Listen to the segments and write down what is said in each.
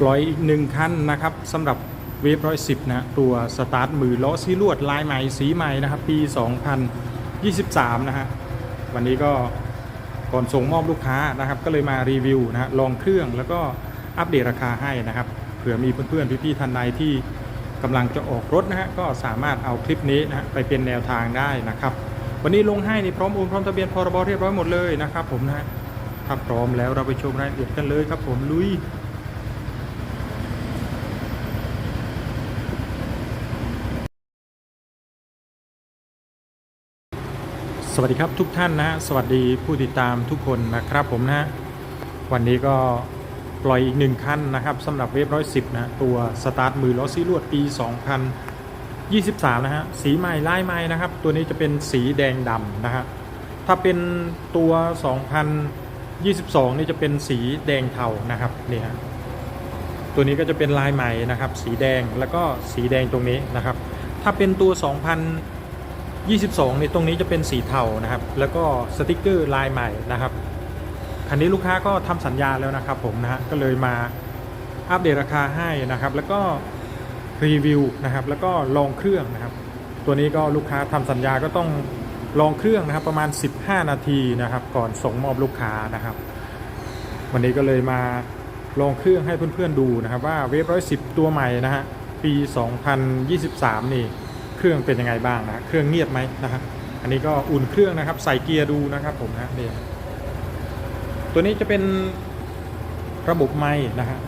ปล่อยอีกหนึ่งคันนะครับสำหรับเวฟร้อยสิบนะตัวสตาร์ทมือล้อซีลวดลายใหม่สีใหม่นะครับ ปี 2023 นะฮะวันนี้ก็ก่อนส่งมอบลูกค้านะครับ ก็เลยมารีวิวนะฮะลองเครื่องแล้วก็อัปเดตราคาให้นะครับเผื่อมีเพื่อนๆพี่ๆท่านใดที่กำลังจะออกรถนะฮะก็สามารถเอาคลิปนี้นะฮะไปเป็นแนวทางได้นะครับ วันนี้ลงให้นี่พร้อมโอนพร้อมทะเบียนพรบเรียบร้อยหมดเลยนะครับ ผมนะฮะถ้าพร้อมแล้วเราไปชมรายละเอียดกันเลยครับผมลุย วัสดีครับทุกท่านนะ สวัสดีผู้ติดตามทุกคนนะครับผมนะฮะวันนี้ก็ปล่อยอีกหนึ่งคันนะครับสำหรับเวฟร้อยสิบนะตัวสตาร์ทมือล้อซีลวดปี 2023 นะฮะสีใหม่ลายใหม่นะครับ ตัวนี้จะเป็นสีแดงดำนะฮะถ้าเป็นตัว 2022 นี่จะเป็นสีแดงเทานะครับนี่ฮะตัวนี้ก็จะเป็นลายใหม่นะครับ สีแดงแล้วก็สีแดงตรงนี้นะครับ ถ้าเป็นตัว 2000 22ในตรงนี้จะเป็นสีเทานะครับ แล้วก็สติกเกอร์ลายใหม่นะครับคันนี้ลูกค้าก็ทำสัญญาแล้วนะครับผมนะฮะก็เลยมาอัปเดตราคาให้นะครับ แล้วก็รีวิวนะครับ แล้วก็ลองเครื่องนะครับ ตัวนี้ก็ลูกค้าทำสัญญาก็ต้องลองเครื่องนะครับ ประมาณ 15 นาทีนะครับ ก่อนส่งมอบลูกค้านะครับ วันนี้ก็เลยมาลองเครื่องให้เพื่อนๆดูนะครับ ว่าเวฟร้อยสิบตัวใหม่นะฮะปี 2023 นี่ เครื่องเป็นยังไงบ้างนะเครื่องเงียบไหมนะครับอันนี้ก็อุ่นเครื่องนะครับ ใส่เกียร์ดูนะครับผมนะนี่ตัวนี้จะเป็นระบบไม้นะฮะ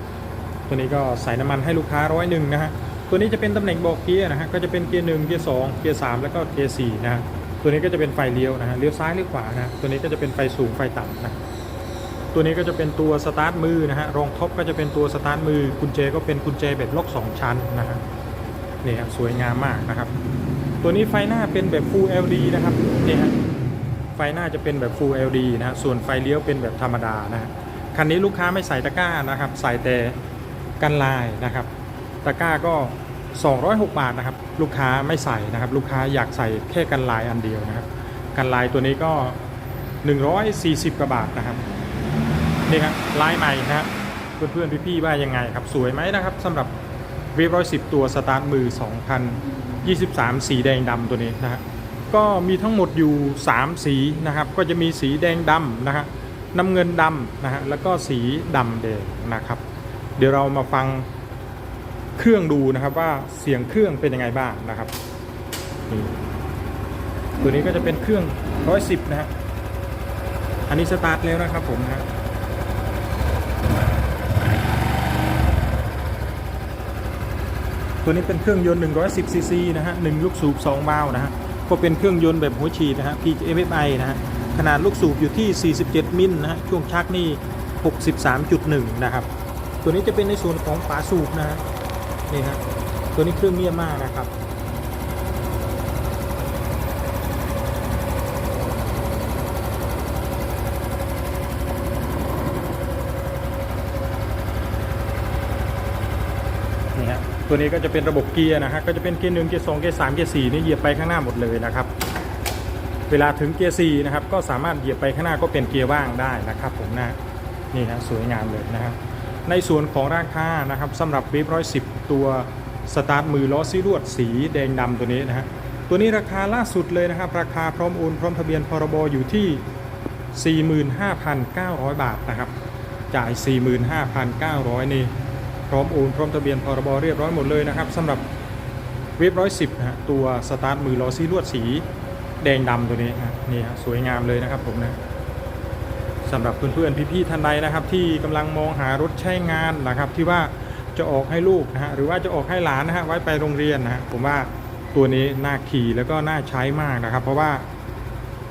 ตัวนี้ก็ใส่น้ำมันให้ลูกค้าร้อยหนึ่งนะฮะตัวนี้จะเป็นตำแหน่งบอกเกียร์นะฮะก็จะเป็นเกียร์หนึ่งเกียร์สองเกียร์สามแล้วก็เกียร์สี่นะฮะตัวนี้ก็จะเป็นไฟเลี้ยวนะฮะเลี้ยวซ้ายเลี้ยวขวานะตัวนี้ก็จะเป็นไฟสูงไฟต่ำนะตัวนี้ก็จะเป็นตัวสตาร์ทมือนะฮะรองท็อปก็จะเป็นตัวสตาร์ทมือกุญแจก็เป็นกุญแจแบบล็อกสองชั้นนะฮะ นี่ครับสวยงามมากนะครับ ตัวนี้ไฟหน้าเป็นแบบ Full LED นะครับนี่ฮะไฟหน้าจะเป็นแบบ Full LED นะฮะส่วนไฟเลี้ยวเป็นแบบธรรมดานะฮะคันนี้ลูกค้าไม่ใส่ตะกร้านะครับ ใส่แต่กันลายนะครับ ตะกร้าก็ 206 บาทนะครับ ลูกค้าไม่ใส่นะครับ ลูกค้าอยากใส่แค่กันลายอันเดียวนะครับ กันลายตัวนี้ก็ 140กว่าบาทนะครับนี่ครับลายใหม่นะฮะเพื่อนๆพี่ๆว่ายังไงครับ สวยไหมนะครับสำหรับ วฟร้อยสิบตัวสตาร์ทมือ 2023 สีแดงดำตัวนี้นะฮะก็มีทั้งหมดอยู่ 3 สีนะครับ ก็จะมีสีแดงดำนะฮะน้ำเงินดำนะฮะแล้วก็สีดำแดงนะครับ เดี๋ยวเรามาฟังเครื่องดูนะครับว่าเสียงเครื่องเป็นยังไงบ้างนะครับตัวนี้ก็จะเป็นเครื่อง 110 นะฮะอันนี้สตาร์ทแล้วนะครับผมนะฮะ ตัวนี้เป็นเครื่องยนต์ 110ซีซีนะฮะ1ลูกสูบ2วาล์วนะฮะก็เป็นเครื่องยนต์แบบหัวฉีดนะฮะ PMFI นะฮะขนาดลูกสูบอยู่ที่ 47 มิลนะฮะช่วงชักนี่ 63.1 นะครับ ตัวนี้จะเป็นในส่วนของฝาสูบนะฮะนี่ฮะตัวนี้เครื่องเงียบมากนะครับ ตัวนี้ก็จะเป็นระบบเกียร์นะฮะก็จะเป็นเกียร์หนึ่งเกียร์สองเกียร์สามเกียร์สี่นี่เหยียบไปข้างหน้าหมดเลยนะครับ เวลาถึงเกียร์สี่นะครับก็สามารถเหยียบไปข้างหน้าก็เป็นเกียร์ว่างได้นะครับผมนะนี่ฮะสวยงามเลยนะครับในส่วนของราคานะครับสำหรับเวฟร้อยสิบตัวสตาร์ทมือล้อซีรวดสีแดงดำตัวนี้นะฮะตัวนี้ราคาล่าสุดเลยนะครับ ราคาพร้อมโอนพร้อมทะเบียนพรบอยู่ที่ 45,900 บาทนะครับ จ่าย 45,900 นี่ ร้อมโอนพร้อมทะเบียนพรบเรียบร้อยหมดเลยนะครับสำหรับเวฟร้อยสิบนะฮะตัวสตาร์ทมือล้อซีลวดสีแดงดำตัวนี้ฮะนี่ฮะสวยงามเลยนะครับผมนะสำหรับเพื่อนๆพี่ๆท่านใดนะครับ ที่กำลังมองหารถใช้งานนะครับ ที่ว่าจะออกให้ลูกนะฮะหรือว่าจะออกให้หลานนะฮะไว้ไปโรงเรียนนะฮะผมว่าตัวนี้น่าขี่แล้วก็น่าใช้มากนะครับ เพราะว่า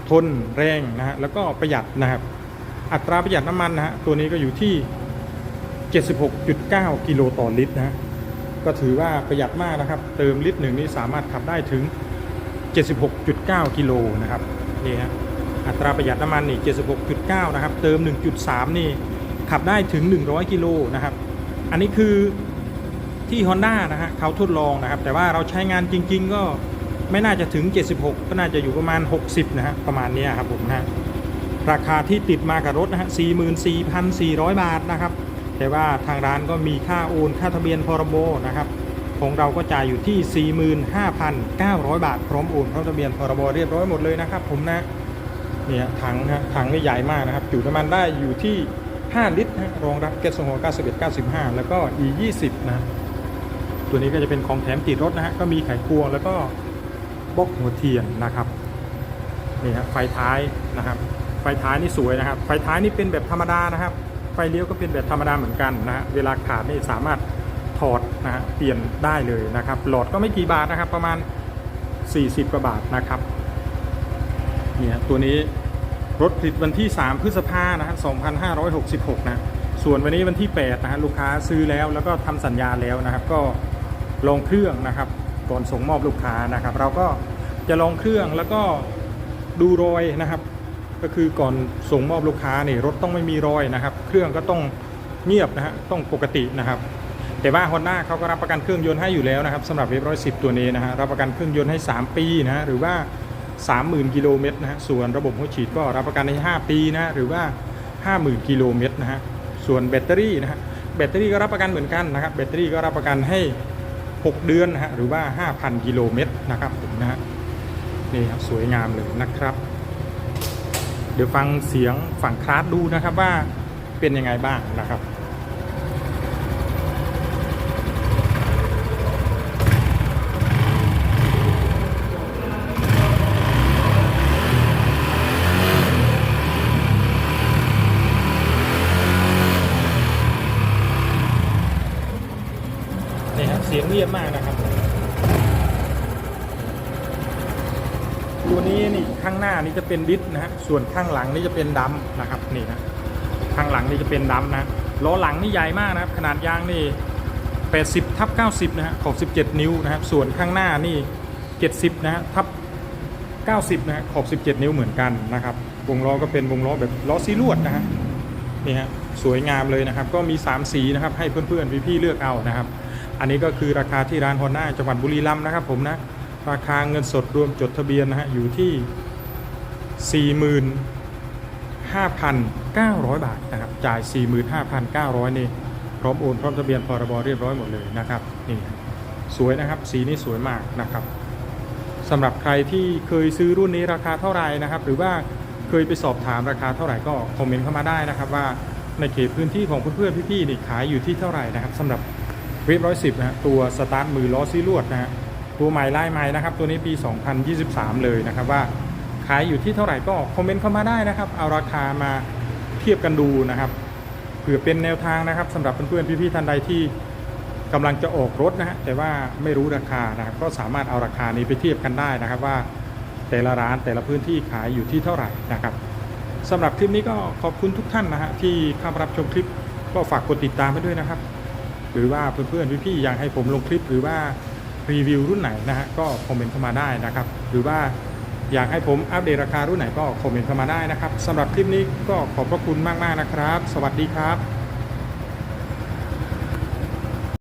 ทนแรงนะฮะแล้วก็ประหยัดนะครับ อัตราประหยัดน้ำมันนะฮะตัวนี้ก็อยู่ที่ 76.9 กิโลต่อลิตรนะก็ถือว่าประหยัดมากนะครับ เติมลิตรหนึ่งนี่สามารถขับได้ถึง 76.9 กิโลนะครับนี่ฮะอัตราประหยัดน้ำมันนี่ 76.9 นะครับ เติม 1.3 นี่ขับได้ถึง 100 กิโลนะครับ อันนี้คือที่ Honda นะฮะเขาทดลองนะครับ แต่ว่าเราใช้งานจริง ๆ ก็ไม่น่าจะถึง 76 ก็น่าจะอยู่ประมาณ 60 นะฮะประมาณนี้ครับผมนะฮะราคาที่ติดมากับรถนะฮะ44,400 บาทนะครับ แต่ว่าทางร้านก็มีค่าโอนค่าทะเบียนพรบนะครับ ของเราก็จ่ายอยู่ที่ 45,900 บาท พร้อมโอนพร้อมทะเบียนพรบเรียบร้อยหมดเลยนะครับ ผมนะเนี่ยถังฮะถังนี่ใหญ่มากนะครับจุน้ำมันได้อยู่ที่ 5 ลิตรนะรองรับแก๊สโซฮอล์91 95 แล้วก็ E 20 นะตัวนี้ก็จะเป็นของแถมติดรถนะฮะก็มีไขควงแล้วก็บล็อกหัวเทียนนะครับนี่ครับไฟท้ายนะครับ ไฟท้ายนี่สวยนะครับ ไฟท้ายนี่เป็นแบบธรรมดานะครับ ไฟเลี้ยวก็เป็นแบบธรรมดาเหมือนกันนะฮะเวลาขาดนี่สามารถถอดนะฮะเปลี่ยนได้เลยนะครับ หลอดก็ไม่กี่บาทนะครับ ประมาณ 40กว่าบาทนะครับเนี่ยตัวนี้รถผลิตวันที่ 3 พฤษภานะฮะ2566 นะส่วนวันนี้วันที่ 8 นะฮะลูกค้าซื้อแล้วแล้วก็ทำสัญญาแล้วนะครับ ก็ลงเครื่องนะครับก่อนส่งมอบลูกค้านะครับ เราก็จะลองเครื่องแล้วก็ดูรอยนะครับ ก็คือก่อนส่งมอบลูกค้านี่รถต้องไม่มีรอยนะครับ เครื่องก็ต้องเงียบนะฮะต้องปกตินะครับ แต่ว่า Honda เขาก็รับประกันเครื่องยนต์ให้อยู่แล้วนะครับสำหรับเวฟร้อยสิตัวนี้นะฮะรับประกันเครื่องยนต์ให้ 3 ปีนะฮะหรือว่า 30,000กิโลเมตรนะฮะส่วนระบบหัวฉีดก็รับประกันให้ 5 ปีนะฮะหรือว่า 50,000กิโลเมตรนะฮะส่วนแบตเตอรี่นะฮะแบตเตอรี่ก็รับประกันเหมือนกันนะครับแบตเตอรี่ก็รับประกันให้ 6 เดือนนะฮะหรือว่า 5,000กิโลเมตรนะครับผมนะฮะนี่ครับสวยงามเลยนะครับ เดี๋ยวฟังเสียงฝั่งคลาสดูนะครับว่าเป็นยังไงบ้างนะครับ นี่ครับเสียงเงียบมากนะครับ ตัวนี้นี่ข้างห น้านี่จะเป็นดิสนะฮะส่วนข้างหลังนี่จะเป็นดัมนะครับนี่นะข้างหลังนี่จะเป็นดัมนะล้อหลังนี่ใหญ่มากนะครับขนาดยางนี่ 80ทับ90นะฮะขอบ17 นิ้วนะครับส่วนข้างหน้านี่ 70นะฮะทับ90นะฮะขอบ17 นิ้วเหมือนกันนะครับวงล้อก็เป็นวงล้อแบบล้อซีลวดนะฮะนี่ฮะสวยงามเลยนะครับ ก็มี 3 สีนะครับให้เพื่อนๆพี่ๆเลือกเอานะครับ อันนี้ก็คือราคาที่ร้านฮอนด้าจังหวัดบุรีรัมย์นะครับผมนะราคาเงินสดรวมจดทะเบียนนะฮะอยู่ที่ 45,900 บาทนะครับ จ่าย 45,900 นี่ พร้อมโอนพร้อมทะเบียนพรบเรียบร้อยหมดเลยนะครับนี่สวยนะครับ สีนี้สวยมากนะครับสำหรับใครที่เคยซื้อรุ่นนี้ราคาเท่าไหร่นะครับ หรือว่าเคยไปสอบถามราคาเท่าไหร่ก็คอมเมนต์เข้ามาได้นะครับ ว่าในเขตพื้นที่ของเพื่อนๆพี่ๆนี่ขายอยู่ที่เท่าไหร่นะครับสำหรับเวฟร้อยสิบนะฮะตัวสตาร์ทมือล้อซีลวดนะฮะตัวใหม่ไล่ใหม่นะครับ ตัวนี้ปี 2023 เลยนะครับว่า ขายอยู่ที่เท่าไหร่ก็คอมเมนต์เข้ามาได้นะครับ เอาราคามาเทียบกันดูนะครับเผื่อเป็นแนวทางนะครับสำหรับเพื่อนๆพี่ๆท่านใดที่กำลังจะออกรถนะฮะแต่ว่าไม่รู้ราคานะครับก็สามารถเอาราคานี้ไปเทียบกันได้นะครับว่าแต่ละร้านแต่ละพื้นที่ขายอยู่ที่เท่าไหร่นะครับสำหรับคลิปนี้ก็ขอบคุณทุกท่านนะฮะที่เข้ามารับชมคลิปก็ฝากกดติดตามไปด้วยนะครับ หรือว่าเพื่อนๆพี่ๆอยากให้ผมลงคลิปหรือว่ารีวิวรุ่นไหนนะฮะก็คอมเมนต์เข้ามาได้นะครับ หรือว่า อยากให้ผมอัปเดตราคารุ่นไหนก็คอมเมนต์เข้ามาได้นะครับสำหรับคลิปนี้ก็ขอบพระคุณมากๆนะครับ สวัสดีครับ